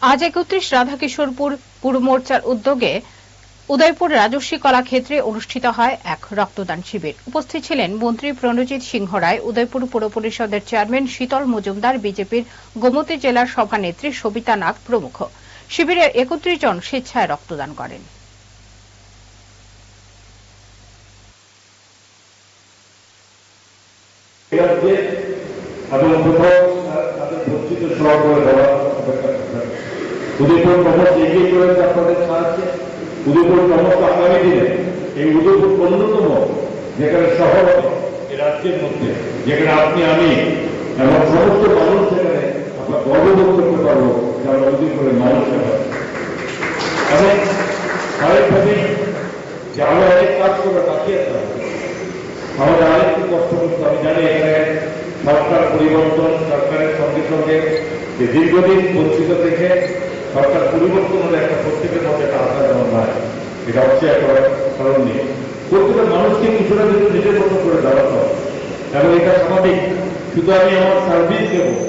আজ একত্রিশ রাধাকিশোরপুর পুর মোর্চার উদ্যোগে উদয়পুর রাজস্বী কলাক্ষেত্রে অনুষ্ঠিত হয় এক রক্তদান শিবির। উপস্থিত ছিলেন মন্ত্রী প্রণজিৎ সিংহ রায়, উদয়পুর পুর পরিষদের চেয়ারম্যান শীতল মজুমদার, বিজেপির গোমতী জেলার সভানেত্রী সবিতা নাগ প্রমুখ। শিবিরে একত্রিশ জন স্বেচ্ছায় রক্তদান করেন। এবং তাদের করতে উদয়পুর কমর্স এগিয়ে চলেছে আপনাদের সাহায্যে। উদয়পুর কমর্স আগামী দিনে এই উদয়পুর অন্যতম, যেখানে শহর এই রাজ্যের মধ্যে, যেখানে আপনি, আমি এবং সমস্ত মানুষ সেখানে আমরা গর্ববোধ করতে পারব যে আমরা উদয়পুরের মানুষ এবং আরেক ভাবি, যে আমরা অনেক কাজ করে বাকি আছে। আমাদের আরেকটু কষ্ট করতে আমি জানি এখানে সরকার পরিবর্তন, সরকারের সঙ্গে সঙ্গে যে দীর্ঘদিন বঞ্চিত থেকে সরকার পরিবর্তন হলে একটা প্রত্যেকের মধ্যে একটা আশা যেমন হয় এটা হচ্ছে একটা কারণ নেই প্রত্যেকটা মানুষকে কিছুটা কিন্তু নিজের মতো করে দাঁড়াতে হবে এবং এটা স্বাভাবিক। শুধু আমি আমার সার্ভিস দেবো।